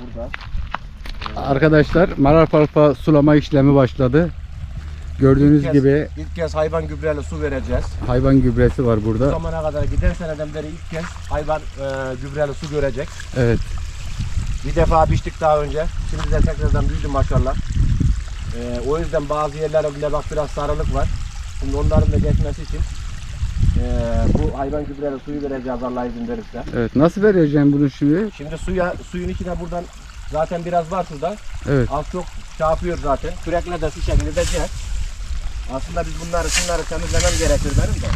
burada. Arkadaşlar mararpalpa sulama işlemi başladı. Gördüğünüz İlk kez- gibi ilk kez hayvan gübreli su vereceğiz. hayvan gübresi var Bu burada. zamana kadar giden seneden beri ilk kez hayvan e, gübreli su görecek. Evet. Bir defa biçtik daha önce. Şimdi de tekrardan büyüdü maşallah. E, o yüzden bazı yerlere bile bak biraz sarılık var. Şimdi onların da geçmesi için bu hayvan gübreli suyu vereceğiz Allah izin verirse. Evet. Nasıl vereceğim bunu şimdi? Şimdi suya suyun içine buradan zaten biraz var şurada. Evet. Az çok şey yapıyor zaten. Kürekle de şu şekilde edeceğiz. Aslında biz bunları şunları temizlemem gerekir benim de.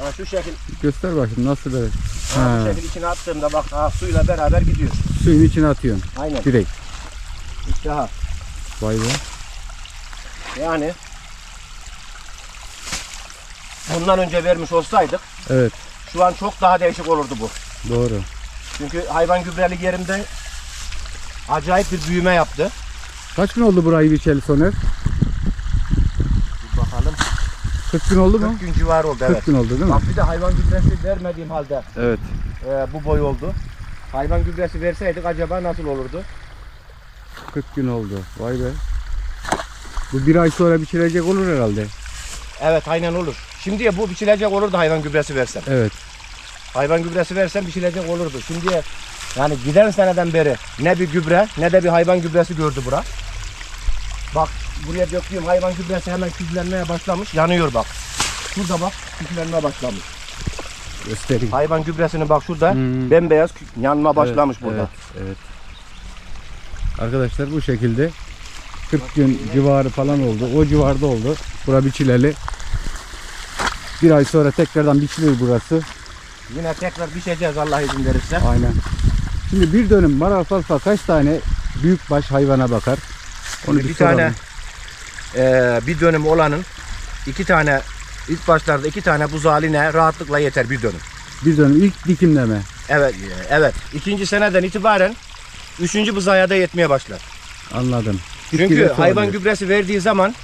Ha, şu şekil, Göster bakayım nasıl böyle. ha, Ha. şu şekil içine attığımda bak ha, suyla beraber gidiyor. Suyun içine atıyorsun. Aynen. Direkt. İşte ha. Vay be. Yani bundan önce vermiş olsaydık Evet. şu an çok daha değişik olurdu bu. Doğru. Çünkü hayvan gübreli yerimde acayip bir büyüme yaptı. Kaç gün oldu burayı biçeli Soner? Bir bakalım. 40 gün oldu mu? 40 gün civarı oldu 40 evet. gün oldu değil mi? Bak bir de hayvan gübresi vermediğim halde Evet. e, bu boy oldu. Hayvan gübresi verseydik acaba nasıl olurdu? 40 gün oldu. Vay be. Bu bir ay sonra biçilecek olur herhalde. Evet aynen olur. Şimdiye bu biçilecek olurdu hayvan gübresi versem. Evet. Hayvan gübresi versem biçilecek olurdu. Şimdiye yani giden seneden beri ne bir gübre ne de bir hayvan gübresi gördü bura. Bak buraya döktüğüm hayvan gübresi hemen küflenmeye başlamış. Yanıyor bak. Şurada bak küflenmeye başlamış. Göstereyim. Hayvan gübresini bak şurada Hmm. bembeyaz yanma başlamış Evet, burada. Evet, evet. Arkadaşlar bu şekilde 40 gün civarı falan oldu. O civarda oldu. Bura biçileli. Bir ay sonra tekrardan biçilir burası. Yine tekrar biçeceğiz Allah izin verirse. Aynen. Şimdi bir dönüm maralfalfa kaç tane büyükbaş hayvana bakar? Onu Şimdi bir, bir tane eee, bir dönüm olanın iki tane ilk başlarda iki tane buzaline rahatlıkla yeter bir dönüm. Bir dönüm ilk dikimleme. Evet, evet. İkinci seneden itibaren üçüncü buzaya da yetmeye başlar. Anladım. Çünkü hayvan gübresi verdiği zaman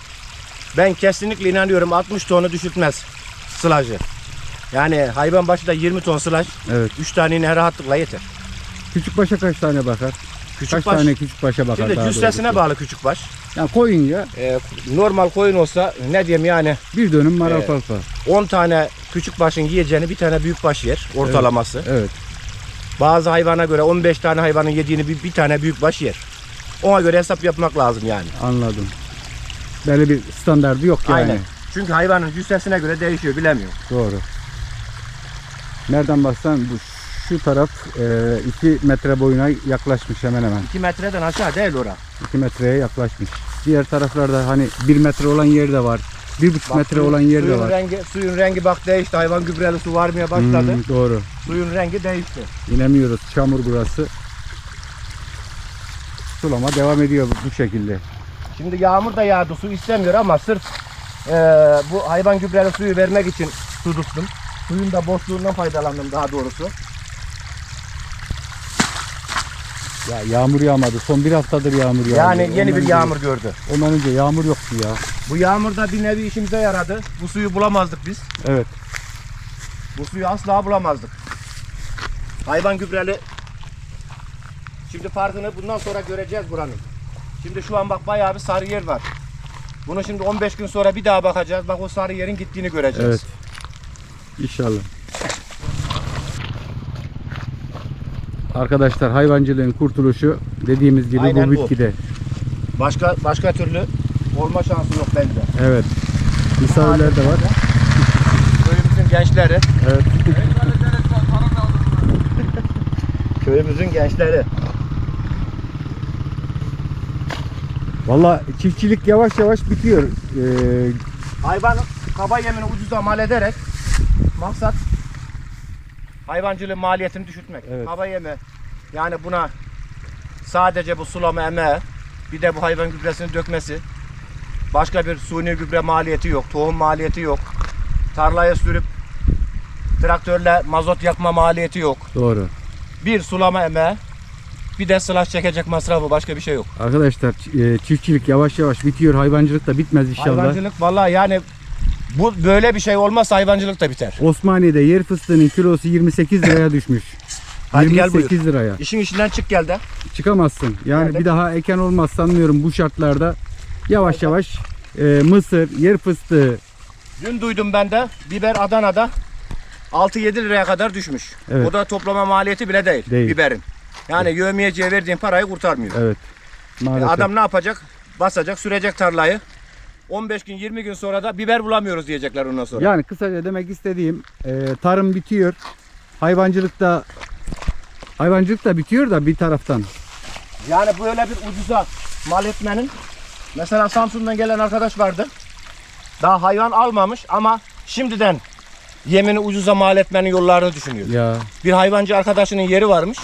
ben kesinlikle inanıyorum 60 tonu düşürtmez sılajı. Yani hayvan başı da 20 ton sılaj Evet. 3 tane yine rahatlıkla yeter. Küçük başa kaç tane bakar? Küçük kaç baş, tane küçük başa bakar? şimdi cüssesine bağlı küçük baş. Yani koyun ya Ee, normal koyun olsa ne diyeyim yani bir dönüm maralfalfa. 10 tane küçük başın yiyeceğini bir tane büyük baş yer ortalaması. Evet. Bazı hayvana göre 15 tane hayvanın yediğini bir, bir tane büyük baş yer. Ona göre hesap yapmak lazım yani. Anladım. Böyle bir standardı yok yani. Aynen. Çünkü hayvanın cüssesine göre değişiyor bilemiyorum. Doğru. Nereden baksan bu şu taraf 2 metre boyuna yaklaşmış hemen hemen. 2 metreden aşağı değil ora. 2 metreye yaklaşmış. Diğer taraflarda hani 1 metre olan yer de var. 1,5 Bak, metre suyun- olan yer de var. Rengi, suyun rengi bak değişti. Hayvan gübreli su varmaya başladı. Hmm, doğru. Suyun rengi değişti. İnemiyoruz. Çamur burası. Sulama devam ediyor bu- bu şekilde. Şimdi yağmur da yağdı. Su istemiyor ama sırf eee, bu hayvan gübreli suyu vermek için su tuttum. Suyun da boşluğundan faydalandım daha doğrusu. Ya yağmur yağmadı. Son bir haftadır yağmur yağıyor. Yani yeni Ondan bir önce- yağmur gördü. Ondan önce yağmur yoktu ya. Bu yağmur da bir nevi işimize yaradı. Bu suyu bulamazdık biz. Evet. Bu suyu asla bulamazdık. Hayvan gübreli. Şimdi farkını bundan sonra göreceğiz buranın. Şimdi şu an bak bayağı bir sarı yer var. Bunu şimdi 15 gün sonra bir daha bakacağız. Bak o sarı yerin gittiğini göreceğiz. Evet. İnşallah. Arkadaşlar hayvancılığın kurtuluşu dediğimiz gibi Aynen bu bu. bitkide. Başka başka türlü olma şansı yok bende. Evet. Misafirler de var. Köyümüzün gençleri. Evet. Köyümüzün gençleri. Valla çiftçilik yavaş yavaş bitiyor. Ee, Hayvan kaba yemini ucuza mal ederek maksat hayvancılığın maliyetini düşürtmek. Evet. Kaba yemi yani buna sadece bu sulama emeği bir de bu hayvan gübresini dökmesi başka bir suni gübre maliyeti yok, tohum maliyeti yok. Tarlaya sürüp traktörle mazot yakma maliyeti yok. doğru. Bir sulama emeği bir de sılaç çekecek masrafı başka bir şey yok. Arkadaşlar e, çiftçilik yavaş yavaş bitiyor. Hayvancılık da bitmez inşallah. Hayvancılık vallahi yani bu böyle bir şey olmazsa hayvancılık da biter. Osmaniye'de yer fıstığının kilosu 28 liraya düşmüş. Hadi gel buyur. 28 liraya. İşin içinden çık gel de. Çıkamazsın. Yani Nerede? bir daha eken olmaz sanmıyorum bu şartlarda. Yavaş yavaş e, mısır, yer fıstığı. Dün duydum ben de biber Adana'da 6-7 liraya kadar düşmüş. Evet. O da toplama maliyeti bile değil, Değil. biberin. Yani yövmiyeciye verdiğin parayı kurtarmıyor. Evet. E, Maalesef. Adam ne yapacak? Basacak, sürecek tarlayı. 15 gün 20 gün sonra da biber bulamıyoruz diyecekler ondan sonra. Yani kısaca demek istediğim e, tarım bitiyor. Hayvancılıkta hayvancılık da bitiyor da bir taraftan. Yani böyle bir ucuza mal etmenin mesela Samsun'dan gelen arkadaş vardı. Daha hayvan almamış ama şimdiden yemini ucuza mal etmenin yollarını düşünüyor. Ya Bir hayvancı arkadaşının yeri varmış.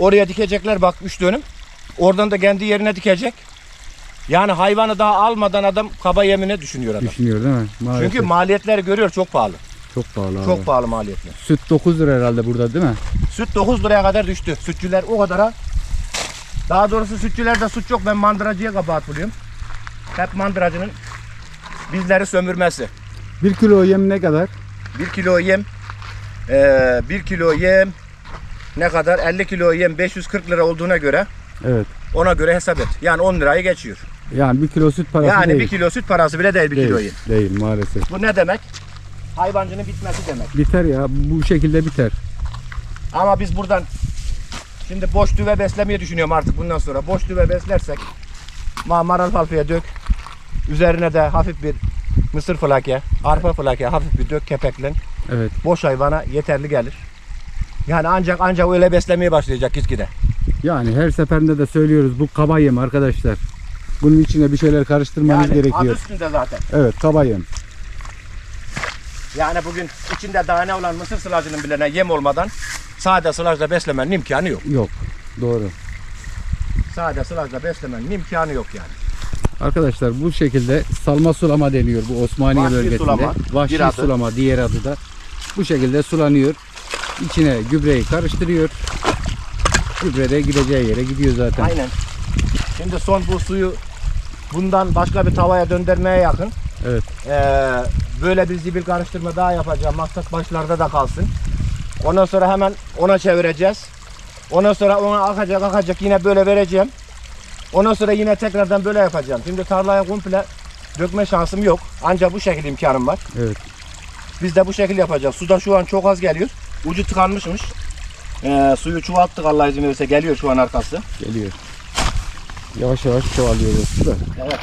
Oraya dikecekler bak 3 dönüm. Oradan da kendi yerine dikecek. Yani hayvanı daha almadan adam kaba yemine düşünüyor adam. düşünüyor değil mi? Maalesef. Çünkü maliyetleri görüyor çok pahalı. çok pahalı abi. Çok pahalı maliyetler. Süt 9 lira herhalde burada değil mi? Süt 9 liraya kadar düştü. Sütçüler o kadara. Daha doğrusu sütçülerde suç yok. Ben mandıracıya kabahat buluyorum. Hep mandıracının bizleri sömürmesi. 1 kilo yem ne kadar? 1 kilo yem, eee 1 kilo yem ne kadar? 50 kilo yem 540 lira olduğuna göre Evet. ona göre hesap et. Yani 10 lirayı geçiyor. Yani 1 kilo süt parası yani değil. 1 kilo süt parası bile değil 1 değil, kilo yem. değil maalesef. Bu ne demek? Hayvancının bitmesi demek. Biter ya bu şekilde biter. Ama biz buradan şimdi boş düve beslemeyi düşünüyorum artık bundan sonra. Boş düve beslersek ma maral falfaya dök. Üzerine de hafif bir mısır flake, arpa flake hafif bir dök kepeklen. Evet. Boş hayvana yeterli gelir. Yani ancak ancak öyle beslemeye başlayacak gitgide. Yani her seferinde de söylüyoruz bu kaba yem arkadaşlar. Bunun içine bir şeyler karıştırmanız Yani adı gerekiyor. üstünde zaten. Evet kaba yem. Yani bugün içinde tane olan mısır sılacının bile yem olmadan sade sılajla beslemenin imkanı yok. Yok. Doğru. Sade sılajla beslemenin imkanı yok yani. Arkadaşlar bu şekilde salma sulama deniyor bu Osmaniye Vahşi bölgesinde. sulama, Vahşi bir adı. sulama diğer adı da. Bu şekilde sulanıyor. İçine gübreyi karıştırıyor. Gübre de gideceği yere gidiyor zaten. Aynen. Şimdi son bu suyu bundan başka bir tavaya döndürmeye yakın. Evet. Ee, böyle bir zibil karıştırma daha yapacağım. Maksat başlarda da kalsın. Ondan sonra hemen ona çevireceğiz. Ondan sonra ona akacak akacak yine böyle vereceğim. Ondan sonra yine tekrardan böyle yapacağım. Şimdi tarlaya komple dökme şansım yok. Ancak bu şekilde imkanım var. Evet. Biz de bu şekilde yapacağız. Su da şu an çok az geliyor. Ucu tıkanmışmış. Ee, suyu çoğalttık Allah izin verirse geliyor şu an arkası. Geliyor. Yavaş yavaş çoğalıyor burası da. Evet.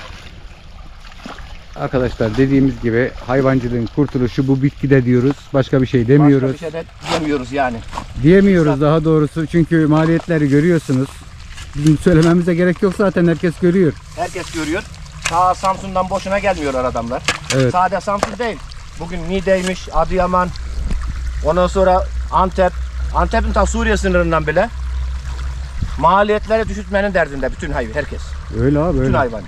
Arkadaşlar dediğimiz gibi hayvancılığın kurtuluşu bu bitkide diyoruz. Başka bir şey demiyoruz. Başka bir şey de diyemiyoruz yani. Diyemiyoruz daha doğrusu çünkü maliyetleri görüyorsunuz. Bizim söylememize gerek yok zaten herkes görüyor. Herkes görüyor. Ta Samsun'dan boşuna gelmiyorlar adamlar. Evet. Sade Samsun değil. Bugün Niğde'ymiş, Adıyaman, ondan sonra Antep. Antep'in ta Suriye sınırından bile maliyetleri düşürtmenin derdinde bütün hayvan, herkes. Öyle abi Bütün öyle. hayvan.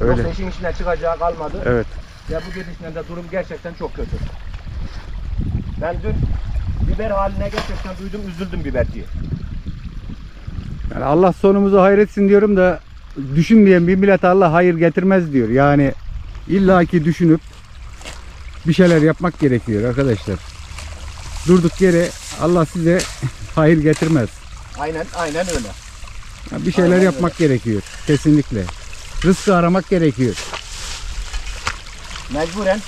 Öyle. Yoksa işin içine çıkacağı kalmadı. Evet. Ya bu gidişle de durum gerçekten çok kötü. Ben dün biber haline gerçekten duydum, üzüldüm biber diye. Yani Allah sonumuzu hayretsin diyorum da düşünmeyen bir millet Allah hayır getirmez diyor. Yani illaki düşünüp bir şeyler yapmak gerekiyor arkadaşlar. Durduk yere Allah size hayır getirmez. Aynen, aynen öyle. Bir şeyler Aynen yapmak gerekiyor. Kesinlikle. Rızkı aramak gerekiyor. mecburen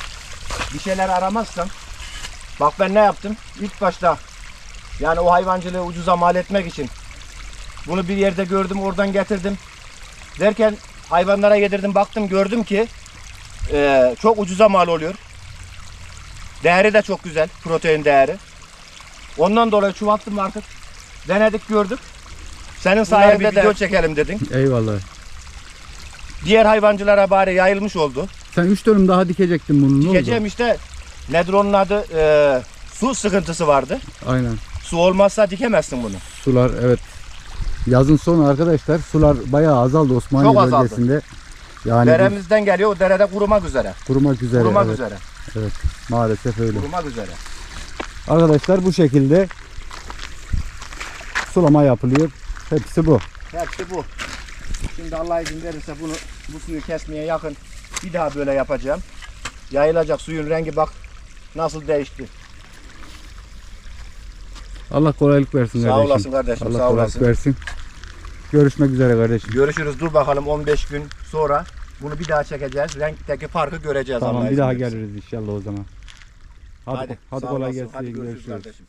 bir şeyler aramazsam bak ben ne yaptım ilk başta yani o hayvancılığı ucuza mal etmek için bunu bir yerde gördüm oradan getirdim derken hayvanlara yedirdim baktım gördüm ki eee, çok ucuza mal oluyor değeri de çok güzel protein değeri ondan dolayı çoğalttım artık denedik gördük senin sayende bir video çekelim dedin Eyvallah. diğer hayvancılara bari yayılmış oldu Sen 3 dönüm daha dikecektin bunu ne oldu? Dikeceğim işte nedir onun adı Ee, su sıkıntısı vardı. Aynen. Su olmazsa dikemezsin bunu. Sular evet. Yazın sonu arkadaşlar sular bayağı azaldı Osmaniye Çok azaldı. bölgesinde. Yani Deremizden geliyor o derede kurumak üzere. kurumak üzere. kurumak evet, üzere. evet. Maalesef öyle. Kurumak üzere. Arkadaşlar bu şekilde sulama yapılıyor. Hepsi bu. Hepsi bu. Şimdi Allah izin verirse bunu bu suyu kesmeye yakın bir daha böyle yapacağım. Yayılacak suyun rengi bak nasıl değişti. Allah kolaylık versin Sağ kardeşim. olasın kardeşim, Allah sağ kolaylık olasın. versin. Görüşmek üzere kardeşim. Görüşürüz. Dur bakalım 15 gün sonra bunu bir daha çekeceğiz. Renkteki farkı göreceğiz. Tamam Allah bir izin daha verirse. geliriz inşallah o zaman. Hadi, hadi, sağ kolay olasın. gelsin. Hadi görüşürüz görüşürüz. kardeşim.